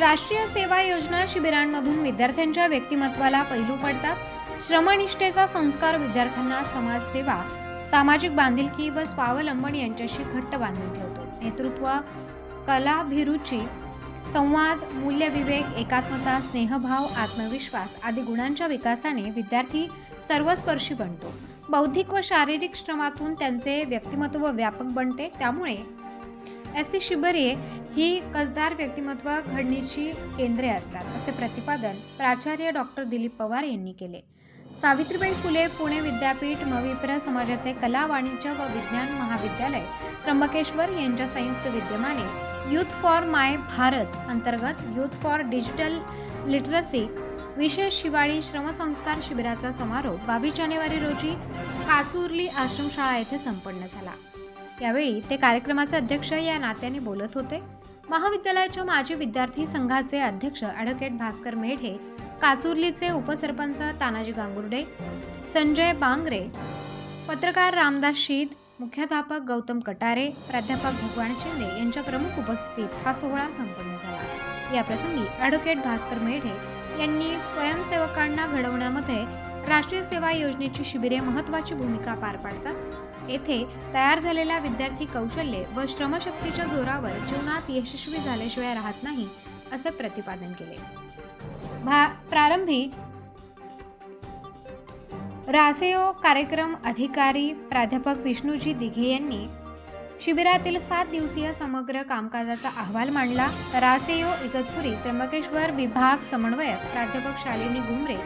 राष्ट्रीय सेवा योजना शिबिरांमधून विद्यार्थ्यांच्या व्यक्तिमत्वाला पैलू पडतात. श्रमनिष्ठेचा संस्कार विद्यार्थ्यांना समाजसेवा सामाजिक बांधिलकी व स्वावलंबन यांच्याशी घट्ट बांधून ठेवतो. नेतृत्व कलाभिरुची संवाद मूल्यविवेक एकात्मता स्नेहभाव आत्मविश्वास आदी गुणांच्या विकासाने विद्यार्थी सर्वस्पर्शी बनतो. बौद्धिक व शारीरिक श्रमातून त्यांचे व्यक्तिमत्व व्यापक बनते. त्यामुळे एस सी शिबरे ही कसदार व्यक्तिमत्व घडणीची केंद्रे असतात असे प्रतिपादन प्राचार्य डॉक्टर दिलीप पवार यांनी केले. सावित्रीबाई फुले पुणे विद्यापीठ मविप्र समाजाचे कला वाणिज्य व विज्ञान महाविद्यालय त्र्यंबकेश्वर यांच्या संयुक्त विद्यमाने युथ फॉर माय भारत अंतर्गत युथ फॉर डिजिटल लिटरसी विशेष शिवाळी श्रमसंस्कार शिबिराचा समारोप बावीस जानेवारी रोजी काचुर्ली आश्रमशाळा येथे संपन्न झाला. यावेळी ते कार्यक्रमाचे अध्यक्ष या नात्याने बोलत होते. महाविद्यालयाच्या माजी विद्यार्थी संघाचे अध्यक्ष ॲडव्होकेट भास्कर मेढे काचुर्लीचे उपसरपंच तानाजी गांगुर्डे संजय बांगरे पत्रकार रामदास शीत मुख्याध्यापक गौतम कटारे प्राध्यापक भगवान शिंदे यांच्या प्रमुख उपस्थितीत हा सोहळा संपन्न झाला. याप्रसंगी ॲडव्होकेट भास्कर मेढे यांनी स्वयंसेवकांना घडवण्यामध्ये राष्ट्रीय सेवा योजनेची शिबिरे महत्त्वाची भूमिका पार पाडतात. येथे तयार झालेल्या विद्यार्थी कौशल्ये व श्रमशक्तीच्या जोरावर जीवनात यशस्वी झाल्याशिवाय राहत नाही असे प्रतिपादन केले. भा प्रारंभी रासेओ कार्यक्रम अधिकारी प्राध्यापक विष्णूजी दिघे यांनी शिबिरातील सात दिवसीय समग्र कामकाजाचा अहवाल मांडला. रासेओ इगतपुरी त्र्यंबकेश्वर विभाग समन्वयक प्राध्यापक शालिनी गुमरे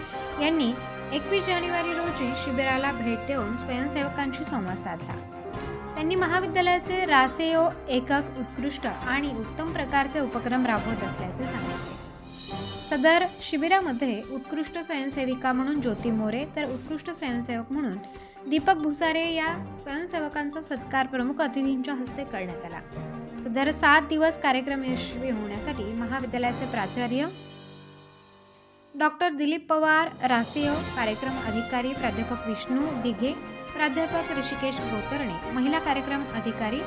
यांनी एकवीस जानेवारी रोजी शिबिराला भेट देऊन स्वयंसेवकांशी संवाद साधला. त्यांनी महाविद्यालयाचे रासेओ एकक उत्कृष्ट आणि उत्तम प्रकारचे उपक्रम राबवत असल्याचे सांगितले. सदर शिबिरामध्ये उत्कृष्ट स्वयंसेविका म्हणून ज्योती मोरे तर उत्कृष्ट स्वयंसेवक म्हणून दीपक भुसारे या स्वयंसेवकांचा सत्कार प्रमुख अतिथींच्या हस्ते करण्यात आला. सदर सात दिवस कार्यक्रम यशस्वी होण्यासाठी महाविद्यालयाचे प्राचार्य डॉक्टर दिलीप पवार रासियो कार्यक्रम अधिकारी प्राध्यापक विष्णू दिघे प्राध्यापक ऋषिकेश गोतरणे महिला कार्यक्रम अधिकारी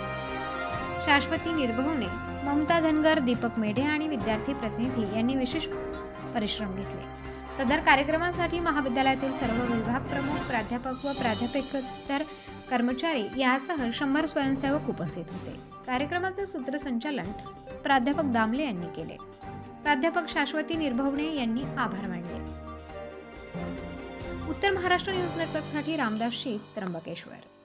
शाश्वती निर्भवणे ममता धनगर दीपक मेढे आणि विद्यार्थी प्रतिनिधी यांनी विशेष परिश्रम घेतले. सदर कार्यक्रमासाठी महाविद्यालयातील सर्व विभाग प्रमुख प्राध्यापक व प्राध्यापकेतर कर्मचारी यासह शंभर स्वयंसेवक उपस्थित होते. कार्यक्रमाचे सूत्रसंचालन प्राध्यापक दामले यांनी केले. प्राध्यापक शाश्वती निर्भवणे यांनी आभार मानले. उत्तर महाराष्ट्र न्यूज नेटवर्कसाठी रामदास शेख त्र्यंबकेश्वर.